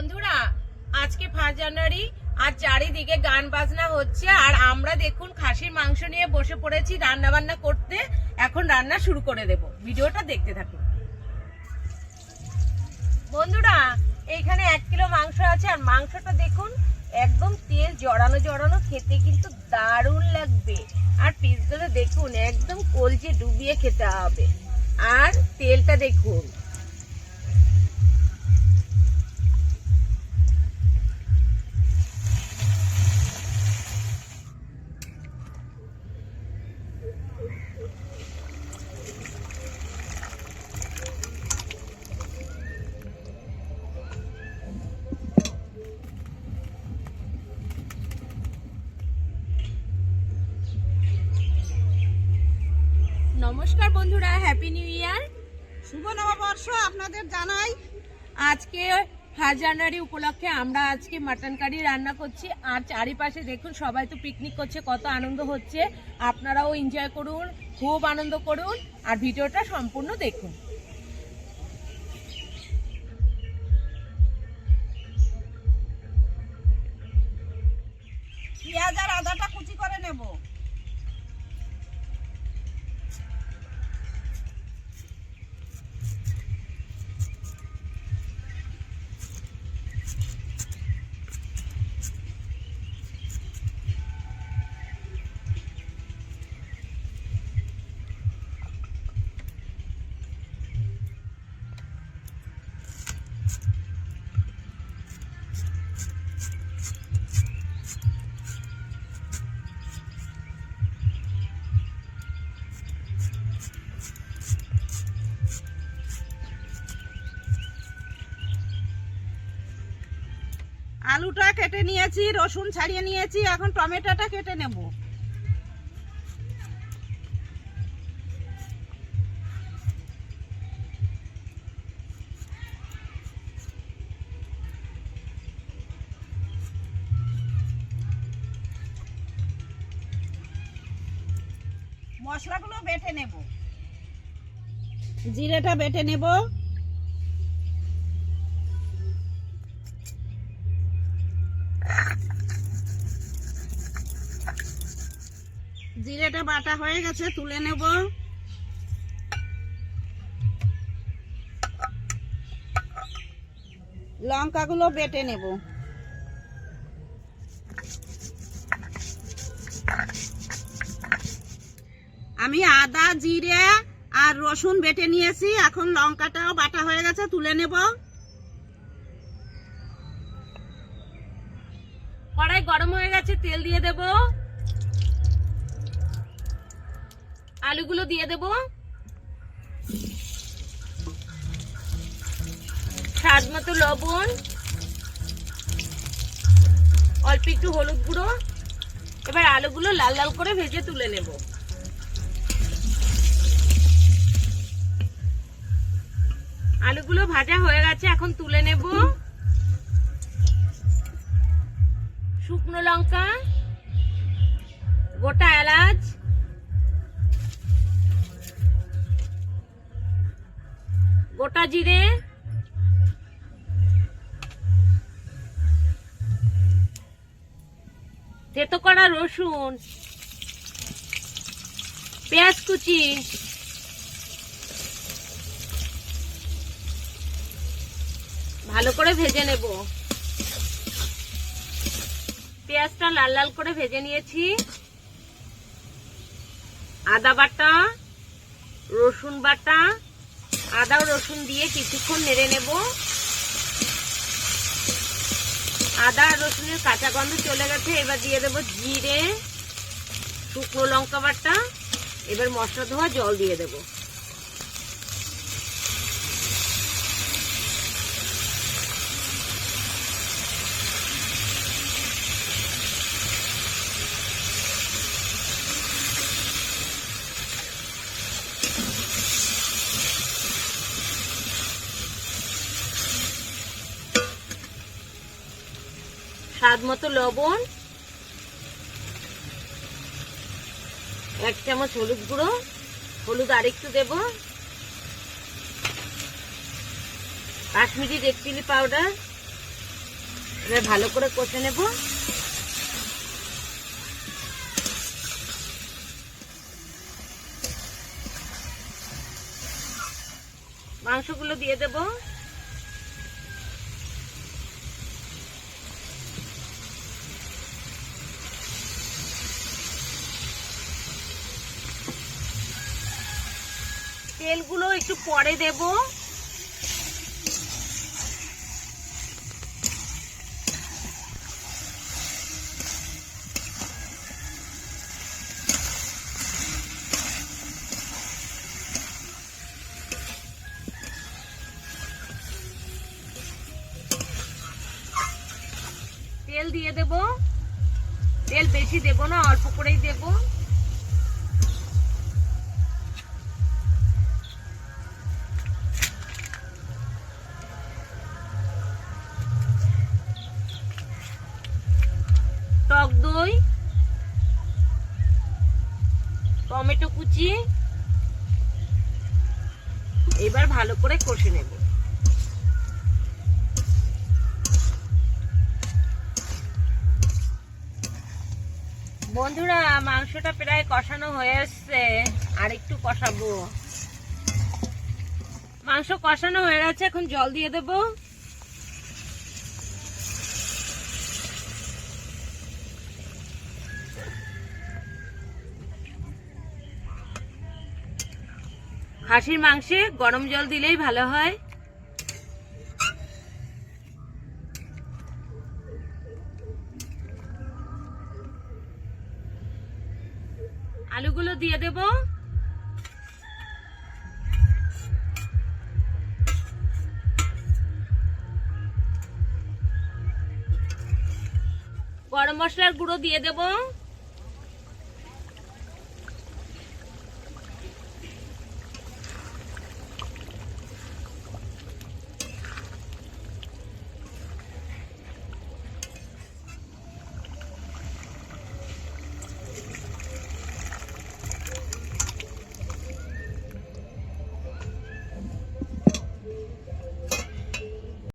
বন্ধুরা, আজকে first January আর চারিদিকে গান বাজনা হচ্ছে আর আমরা দেখুন খাসির মাংস নিয়ে বসে পড়েছি রান্না বান্না করতে। এখন রান্না শুরু করে দেব। ভিডিওটা দেখতে থাকুন। বন্ধুরা এইখানে এক কিলো মাংস আছে আর মাংসটা দেখুন, একদম তেল জড়ানো জড়ানো, খেতে কিন্তু দারুণ লাগবে। আর পিসগুলো দেখুন, একদম কলচে ডুবিয়ে খেতে হবে। আর তেলটা দেখুন। নমস্কার বন্ধুরা হ্যাপি নিউ ইয়ার শুভ নববর্ষ আপনাদের জানাই। আজকে ফার্স্ট জানুয়ারি উপলক্ষে আমরা আজকে মাটন কারি রান্না করছি। আর চারিপাশে দেখুন সবাই তো পিকনিক করছে কত আনন্দ হচ্ছে। আপনারাও এনজয় করুন খুব আনন্দ করুন আর ভিডিওটা সম্পূর্ণ দেখুন। পেঁয়াজ আর আদাটা কুচি করে নেব। আলুটা কেটে নিয়েছি, রসুন ছাড়িয়ে নিয়েছি, এখন টমেটোটা কেটে নেব। মশলাগুলো বেটে নেব। জিরেটা বেটে নেব। জিরেটা বাটা হয়ে গেছে, তুলে নেব। লঙ্কাগুলো বেটে নেব। আমি আদা, জিরে আর রসুন বেটে নিয়েছি, এখন লঙ্কাটাও বাটা হয়ে গেছে, তুলে নেব। কড়াই গরম হয়ে গেছে, তেল দিয়ে দেব। আলুগুলো দিয়ে দেব। স্বাদ মতো লবণ, অল্প একটু হলুদ গুঁড়ো। এবার আলুগুলো লাল লাল করে ভেজে তুলে নেব। আলুগুলো ভাজা হয়ে গেছে, এখন তুলে নেব। শুকনো লঙ্কা, গোটা এলাচ গোটা জিরে থেতো করা রসুন, পেঁয়াজ কুচি, ভালো করে ভেজে নেব। পেঁয়াজটা লাল লাল করে ভেজে নিয়েছি। আদা বাটা, রসুন বাটা আদা রসুন দিয়ে কিছুক্ষণ নেড়ে নেব। আদা রসুনের কাঁচা গন্ধ চলে গেছে, এবার দিয়ে দেবো জিরে, শুকনো লঙ্কা বাটা, এবার মশলা ধোয়া জল দিয়ে দেবো। স্বাদ মতো লবণ, এক চামচ হলুদ গুঁড়ো, হলুদ আরেকটু দেব কাশ্মীরি রেড চিলি পাউডার এবার ভালো করে কষে নেব। মাংসগুলো দিয়ে দেব। তেলগুলো একটু পরে দেবো। তেল দিয়ে দেব। তেল বেশি দেব না অল্প করেই দেব। টমেটো কুচি। এবার ভালো করে কষে নেব। বন্ধুরা, মাংসটা প্রায় কষানো হয়ে এসছে। আর একটু কষাবো। মাংস কষানো হয়ে গেছে, এখন জল দিয়ে দেব। খাসির মাংসে গরম জল দিলেই ভালো হয়। আলুগুলো দিয়ে দেব। গরম মশলার গুঁড়ো দিয়ে দেব।